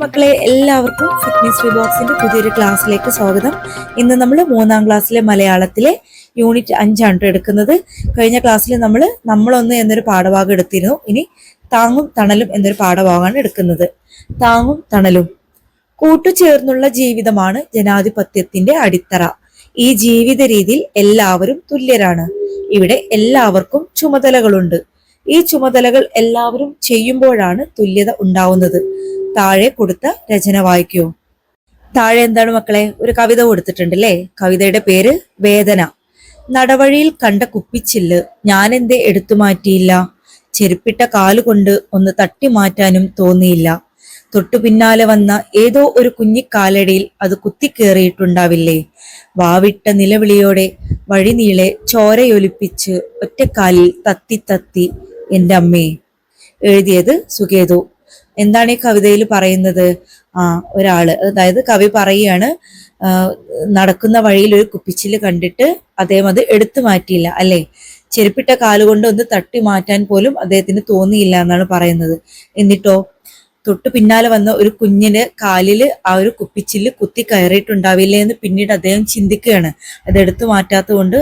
മക്കളെ എല്ലാവർക്കും ഫിറ്റ്നസ് ബോക്സിന്റെ പുതിയൊരു ക്ലാസ്സിലേക്ക് സ്വാഗതം. ഇന്ന് നമ്മൾ മൂന്നാം ക്ലാസ്സിലെ മലയാളത്തിലെ യൂണിറ്റ് അഞ്ചാണ് എടുക്കുന്നത്. കഴിഞ്ഞ ക്ലാസ്സിൽ നമ്മൾ നമ്മളൊന്ന് എന്നൊരു പാഠഭാഗം എടുത്തിരുന്നു. ഇനി താങ്ങും തണലും എന്നൊരു പാഠഭാഗമാണ് എടുക്കുന്നത്. താങ്ങും തണലും. കൂട്ടുചേർന്നുള്ള ജീവിതമാണ് ജനാധിപത്യത്തിന്റെ അടിത്തറ. ഈ ജീവിത രീതിയിൽ എല്ലാവരും തുല്യരാണ്. ഇവിടെ എല്ലാവർക്കും ചുമതലകളുണ്ട്. ഈ ചുമതലകൾ എല്ലാവരും ചെയ്യുമ്പോഴാണ് തുല്യത ഉണ്ടാവുന്നത്. താഴെ കൊടുത്ത രചന വായിക്കൂ. താഴെ എന്താണ് മക്കളെ? ഒരു കവിത കൊടുത്തിട്ടുണ്ട് അല്ലേ കവിതയുടെ പേര് വേദന. നടവഴിയിൽ കണ്ട കുപ്പിച്ചില്ല് ഞാൻ എന്തേ എടുത്തു മാറ്റിയില്ല. ചെരുപ്പിട്ട കാലുകൊണ്ട് ഒന്ന് തട്ടി മാറ്റാനും തോന്നിയില്ല. തൊട്ടു പിന്നാലെ വന്ന ഏതോ ഒരു കുഞ്ഞിക്കാലടിയിൽ അത് കുത്തിക്കേറിയിട്ടുണ്ടാവില്ലേ? വാവിട്ട നിലവിളിയോടെ വഴിനീളെ ചോരയൊലിപ്പിച്ച് ഒറ്റക്കാലിൽ തത്തി തത്തി എന്റെ അമ്മേ. എഴുതിയത് സുകേതു. എന്താണ് ഈ കവിതയിൽ പറയുന്നത്? ആ ഒരാൾ. അതായത് കവി പറയുകയാണ് നടക്കുന്ന വഴിയിൽ ഒരു കുപ്പിച്ചിൽ കണ്ടിട്ട് അദ്ദേഹം അത് എടുത്തു മാറ്റിയില്ല. അല്ലേ? ചെരുപ്പിട്ട കാലുകൊണ്ട് ഒന്ന് തട്ടി മാറ്റാൻ പോലും അദ്ദേഹത്തിന് തോന്നിയില്ല എന്നാണ് പറയുന്നത്. എന്നിട്ടോ തൊട്ടു പിന്നാലെ വന്ന ഒരു കുഞ്ഞിന് കാലിൽ ആ ഒരു കുപ്പിച്ചിൽ കുത്തി കയറിയിട്ടുണ്ടാവില്ലേ എന്ന് പിന്നീട് അദ്ദേഹം ചിന്തിക്കുകയാണ്. അത് എടുത്തു മാറ്റാത്തത് കൊണ്ട്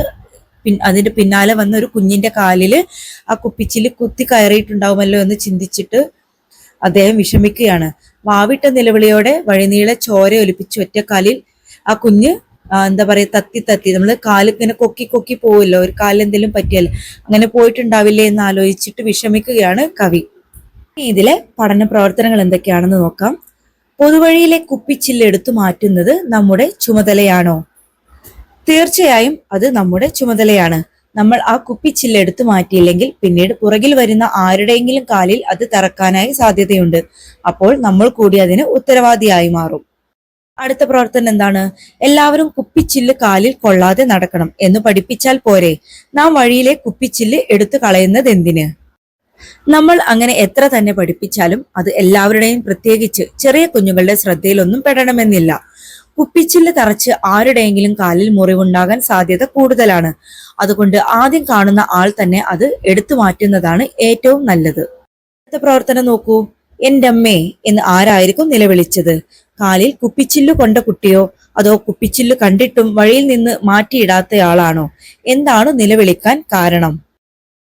അതിന്റെ പിന്നാലെ വന്ന ഒരു കുഞ്ഞിന്റെ കാലിൽ ആ കുപ്പിച്ചിൽ കുത്തി കയറിയിട്ടുണ്ടാവുമല്ലോ എന്ന് ചിന്തിച്ചിട്ട് അദ്ദേഹം വിഷമിക്കുകയാണ്. വാവിട്ട നിലവിളിയോടെ വഴിനീളെ ചോര ഒലിപ്പിച്ച് ഒറ്റക്കാലിൽ ആ കുഞ്ഞ് എന്താ പറയാ തത്തി തത്തി. നമ്മൾ കാൽ ഇങ്ങനെ കൊക്കി കൊക്കി പോവുമല്ലോ ഒരു കാലിൽ എന്തെങ്കിലും പറ്റിയാൽ അങ്ങനെ പോയിട്ടുണ്ടാവില്ലേ എന്ന് ആലോചിച്ചിട്ട് വിഷമിക്കുകയാണ് കവി. ഇതിലെ പഠന പ്രവർത്തനങ്ങൾ എന്തൊക്കെയാണെന്ന് നോക്കാം. പൊതുവഴിയിലെ കുപ്പിച്ചില്ല് എടുത്തു മാറ്റുന്നത് നമ്മുടെ ചുമതലയാണോ? തീർച്ചയായും അത് നമ്മുടെ ചുമതലയാണ്. നമ്മൾ ആ കുപ്പിച്ചില്ല എടുത്തു മാറ്റിയില്ലെങ്കിൽ പിന്നീട് പുറകിൽ വരുന്ന ആരുടെയെങ്കിലും കാലിൽ അത് തറക്കാനായി സാധ്യതയുണ്ട്. അപ്പോൾ നമ്മൾ കൂടി അതിന് ഉത്തരവാദിയായി മാറും. അടുത്ത പ്രവർത്തനം എന്താണ്? എല്ലാവരും കുപ്പിച്ചില്ല് കാലിൽ കൊള്ളാതെ നടക്കണം എന്ന് പഠിപ്പിച്ചാൽ പോരെ. നാം വഴിയിലെ കുപ്പിച്ചില്ല് എടുത്തു കളയുന്നത് എന്തിന്? നമ്മൾ അങ്ങനെ എത്ര തന്നെ പഠിപ്പിച്ചാലും അത് എല്ലാവരുടെയും പ്രത്യേകിച്ച് ചെറിയ കുഞ്ഞുങ്ങളുടെ ശ്രദ്ധയിലൊന്നും പെടണമെന്നില്ല. കുപ്പിച്ചില്ല് തറച്ച് ആരുടെയെങ്കിലും കാലിൽ മുറിവുണ്ടാകാൻ സാധ്യത കൂടുതലാണ്. അതുകൊണ്ട് ആദ്യം കാണുന്ന ആൾ തന്നെ അത് എടുത്തു മാറ്റുന്നതാണ് ഏറ്റവും നല്ലത്. അടുത്ത പ്രവർത്തനം നോക്കൂ. എന്റെ അമ്മേ എന്ന് ആരായിരിക്കും നിലവിളിച്ചത്? കാലിൽ കുപ്പിച്ചില്ല് കൊണ്ട കുട്ടിയോ അതോ കുപ്പിച്ചില്ല് കണ്ടിട്ടും വഴിയിൽ നിന്ന് മാറ്റിയിടാത്തയാളാണോ? എന്താണ് നിലവിളിക്കാൻ കാരണം?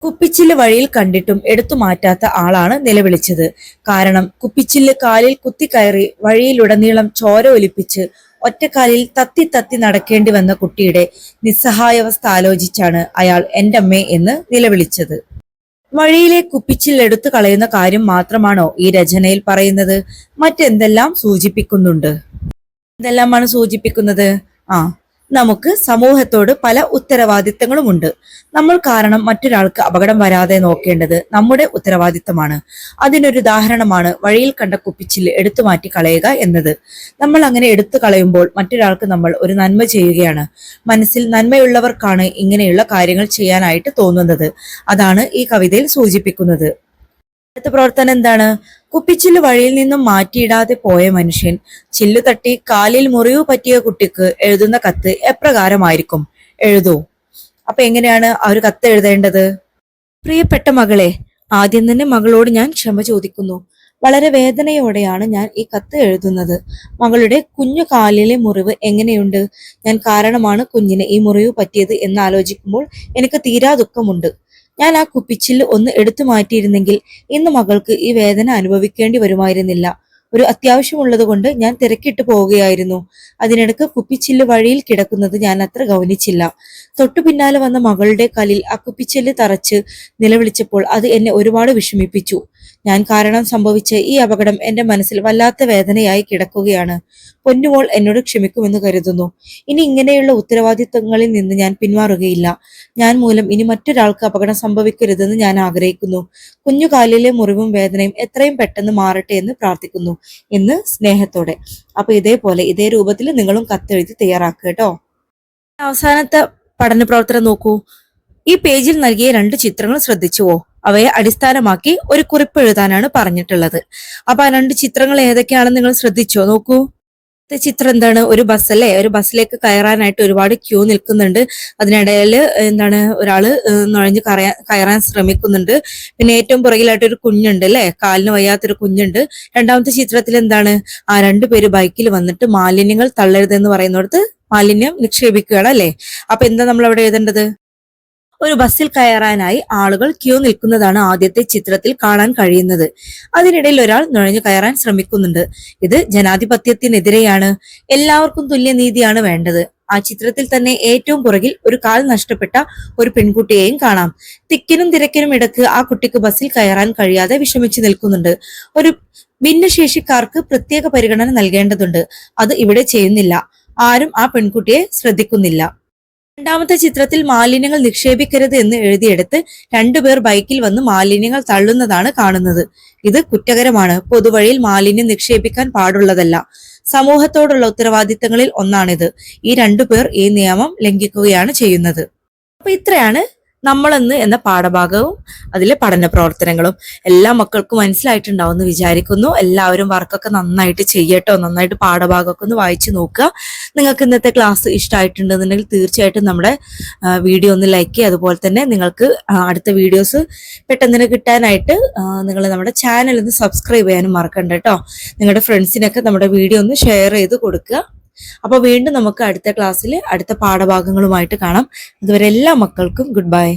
കുപ്പിച്ചില്ല് വഴിയിൽ കണ്ടിട്ടും എടുത്തു മാറ്റാത്ത ആളാണ് നിലവിളിച്ചത്. കാരണം കുപ്പിച്ചില്ല് കാലിൽ കുത്തിക്കയറി വഴിയിലുടനീളം ചോര ഒലിപ്പിച്ച് ഒറ്റക്കാലിൽ തത്തി തത്തി നടക്കേണ്ടി വന്ന കുട്ടിയുടെ നിസ്സഹായാവസ്ഥ ആലോചിച്ചാണ് അയാൾ എന്റെ അമ്മേ എന്ന് നിലവിളിച്ചത്. വഴിയിലെ കുപ്പിച്ചിൽ എടുത്തു കളയുന്ന കാര്യം മാത്രമാണോ ഈ രചനയിൽ പറയുന്നത്? മറ്റെന്തെല്ലാം സൂചിപ്പിക്കുന്നുണ്ട്? എന്തെല്ലാമാണ് സൂചിപ്പിക്കുന്നത്? ആ നമുക്ക് സമൂഹത്തോട് പല ഉത്തരവാദിത്തങ്ങളുമുണ്ട്. നമ്മൾ കാരണം മറ്റൊരാൾക്ക് അപകടം വരാതെ നോക്കേണ്ടത് നമ്മുടെ ഉത്തരവാദിത്തമാണ്. അതിനൊരു ഉദാഹരണമാണ് വഴിയിൽ കണ്ട കുപ്പിച്ചിൽ എടുത്തു മാറ്റി കളയുക എന്നത്. നമ്മൾ അങ്ങനെ എടുത്തു കളയുമ്പോൾ മറ്റൊരാൾക്ക് നമ്മൾ ഒരു നന്മ ചെയ്യുകയാണ്. മനസ്സിൽ നന്മയുള്ളവർക്കാണ് ഇങ്ങനെയുള്ള കാര്യങ്ങൾ ചെയ്യാനായിട്ട് തോന്നുന്നത്. അതാണ് ഈ കവിതയിൽ സൂചിപ്പിക്കുന്നത്. അടുത്ത പ്രവർത്തനം എന്താണ്? കുപ്പിച്ചില്ല് വഴിയിൽ നിന്നും മാറ്റിയിടാതെ പോയ മനുഷ്യൻ ചില്ലു തട്ടി കാലിൽ മുറിവ് പറ്റിയ കുട്ടിക്ക് എഴുതുന്ന കത്ത് എപ്രകാരമായിരിക്കും? എഴുതൂ. അപ്പൊ എങ്ങനെയാണ് ആ ഒരു കത്ത് എഴുതേണ്ടത്? പ്രിയപ്പെട്ട മകളെ ആദ്യം തന്നെ മകളോട് ഞാൻ ക്ഷമ ചോദിക്കുന്നു. വളരെ വേദനയോടെയാണ് ഞാൻ ഈ കത്ത് എഴുതുന്നത്. മകളുടെ കുഞ്ഞു കാലിലെ മുറിവ് എങ്ങനെയുണ്ട്? ഞാൻ കാരണമാണ് കുഞ്ഞിന് ഈ മുറിവ് പറ്റിയത് എന്ന് ആലോചിക്കുമ്പോൾ എനിക്ക് തീരാ ദുഃഖമുണ്ട്. ഞാൻ ആ കുപ്പിച്ചില്ല് ഒന്ന് എടുത്തു മാറ്റിയിരുന്നെങ്കിൽ ഇന്ന് മകൾക്ക് ഈ വേദന അനുഭവിക്കേണ്ടി വരുമായിരുന്നില്ല. ഒരു അത്യാവശ്യമുള്ളത് കൊണ്ട് ഞാൻ തിരക്കിട്ട് പോവുകയായിരുന്നു. അതിനിടക്ക് കുപ്പിച്ചില്ല് വഴിയിൽ കിടക്കുന്നത് ഞാൻ അത്ര ഗൗനിച്ചില്ല. തൊട്ടു പിന്നാലെ വന്ന മകളുടെ കലിൽ ആ കുപ്പിച്ചില്ല് തറച്ച് നിലവിളിച്ചപ്പോൾ അത് എന്നെ ഒരുപാട് വിഷമിപ്പിച്ചു. ഞാൻ കാരണം സംഭവിച്ച ഈ അപകടം എന്റെ മനസ്സിൽ വല്ലാത്ത വേദനയായി കിടക്കുകയാണ്. പൊന്നുമോൾ എന്നോട് ക്ഷമിക്കുമെന്ന് കരുതുന്നു. ഇനി ഇങ്ങനെയുള്ള ഉത്തരവാദിത്തങ്ങളിൽ നിന്ന് ഞാൻ പിന്മാറുകയില്ല. ഞാൻ മൂലം ഇനി മറ്റൊരാൾക്ക് അപകടം സംഭവിക്കരുതെന്ന് ഞാൻ ആഗ്രഹിക്കുന്നു. കുഞ്ഞുകാലിലെ മുറിവും വേദനയും എത്രയും പെട്ടെന്ന് മാറട്ടെ എന്ന് പ്രാർത്ഥിക്കുന്നു. എന്ന് സ്നേഹത്തോടെ. അപ്പൊ ഇതേപോലെ ഇതേ രൂപത്തിൽ നിങ്ങളും കത്തെഴുതി തയ്യാറാക്കുക കേട്ടോ. അവസാനത്തെ പഠന പ്രവർത്തനം നോക്കൂ. ഈ പേജിൽ നൽകിയ രണ്ട് ചിത്രങ്ങൾ ശ്രദ്ധിച്ചുവോ? അവയെ അടിസ്ഥാനമാക്കി ഒരു കുറിപ്പ് എഴുതാനാണ് പറഞ്ഞിട്ടുള്ളത്. അപ്പൊ ആ രണ്ട് ചിത്രങ്ങൾ ഏതൊക്കെയാണെന്ന് നിങ്ങൾ ശ്രദ്ധിച്ചോ? നോക്കൂ. ചിത്രം എന്താണ്? ഒരു ബസ് അല്ലേ? ഒരു ബസ്സിലേക്ക് കയറാനായിട്ട് ഒരുപാട് ക്യൂ നിൽക്കുന്നുണ്ട്. അതിനിടയിൽ എന്താണ്? ഒരാൾ നുഴഞ്ഞ് കയറാൻ ശ്രമിക്കുന്നുണ്ട്. പിന്നെ ഏറ്റവും പുറകിലായിട്ട് ഒരു കുഞ്ഞുണ്ട് അല്ലെ? കാലിന് വയ്യാത്തൊരു കുഞ്ഞുണ്ട്. രണ്ടാമത്തെ ചിത്രത്തിൽ എന്താണ്? ആ രണ്ടുപേര് ബൈക്കിൽ വന്നിട്ട് മാലിന്യങ്ങൾ തള്ളരുതെന്ന് പറയുന്നിടത്ത് മാലിന്യം നിക്ഷേപിക്കുകയാണ് അല്ലെ? അപ്പൊ എന്താ നമ്മൾ അവിടെ എഴുതേണ്ടത്? ഒരു ബസ്സിൽ കയറാനായി ആളുകൾ ക്യൂ നിൽക്കുന്നതാണ് ആദ്യത്തെ ചിത്രത്തിൽ കാണാൻ കഴിയുന്നത്. അതിനിടയിൽ ഒരാൾ നുഴഞ്ഞു കയറാൻ ശ്രമിക്കുന്നുണ്ട്. ഇത് ജനാധിപത്യത്തിനെതിരെയാണ്. എല്ലാവർക്കും തുല്യനീതിയാണ് വേണ്ടത്. ആ ചിത്രത്തിൽ തന്നെ ഏറ്റവും പുറകിൽ ഒരു കാൽ നഷ്ടപ്പെട്ട ഒരു പെൺകുട്ടിയെയും കാണാം. തിക്കിനും തിരക്കിനും ഇടയ്ക്ക് ആ കുട്ടിക്ക് ബസ്സിൽ കയറാൻ കഴിയാതെ വിഷമിച്ചു നിൽക്കുന്നുണ്ട്. ഒരു ഭിന്നശേഷിക്കാർക്ക് പ്രത്യേക പരിഗണന നൽകേണ്ടതുണ്ട്. അത് ഇവിടെ ചെയ്യുന്നില്ല. ആരും ആ പെൺകുട്ടിയെ ശ്രദ്ധിക്കുന്നില്ല. രണ്ടാമത്തെ ചിത്രത്തിൽ മാലിന്യങ്ങൾ നിക്ഷേപിക്കരുത് എന്ന് എഴുതിയെടുത്ത് രണ്ടുപേർ ബൈക്കിൽ വന്ന് മാലിന്യങ്ങൾ തള്ളുന്നതാണ് കാണുന്നത്. ഇത് കുറ്റകരമാണ്. പൊതുവഴിയിൽ മാലിന്യം നിക്ഷേപിക്കാൻ പാടുള്ളതല്ല. സമൂഹത്തോടുള്ള ഉത്തരവാദിത്തങ്ങളിൽ ഒന്നാണിത്. ഈ രണ്ടുപേർ ഈ നിയമം ലംഘിക്കുകയാണ് ചെയ്യുന്നത്. അപ്പൊ ഇത്രയാണ് നമ്മളെന്ന് എന്ന പാഠഭാഗവും അതിലെ പഠന പ്രവർത്തനങ്ങളും എല്ലാ മക്കൾക്കും മനസ്സിലായിട്ടുണ്ടാവും എന്ന് വിചാരിക്കുന്നു. എല്ലാവരും വർക്കൊക്കെ നന്നായിട്ട് ചെയ്യട്ടോ നന്നായിട്ട് പാഠഭാഗമൊക്കെ ഒന്ന് വായിച്ചു നോക്കുക. നിങ്ങൾക്ക് ഇന്നത്തെ ക്ലാസ് ഇഷ്ടമായിട്ടുണ്ടെന്നുണ്ടെങ്കിൽ തീർച്ചയായിട്ടും നമ്മുടെ വീഡിയോ ഒന്ന് ലൈക്ക് ചെയ്യുക. അതുപോലെ തന്നെ നിങ്ങൾക്ക് അടുത്ത വീഡിയോസ് പെട്ടെന്ന് കിട്ടാനായിട്ട് നിങ്ങൾ നമ്മുടെ ചാനൽ ഒന്ന് സബ്സ്ക്രൈബ് ചെയ്യാനും മറക്കണ്ട കേട്ടോ. നിങ്ങളുടെ ഫ്രണ്ട്സിനൊക്കെ നമ്മുടെ വീഡിയോ ഒന്ന് ഷെയർ ചെയ്ത് കൊടുക്കുക. അപ്പോൾ വീണ്ടും നമുക്ക് അടുത്ത ക്ലാസ്സിൽ അടുത്ത പാഠഭാഗങ്ങളുമായിട്ട് കാണാം. അതുവരെ എല്ലാ മക്കൾക്കും ഗുഡ് ബൈ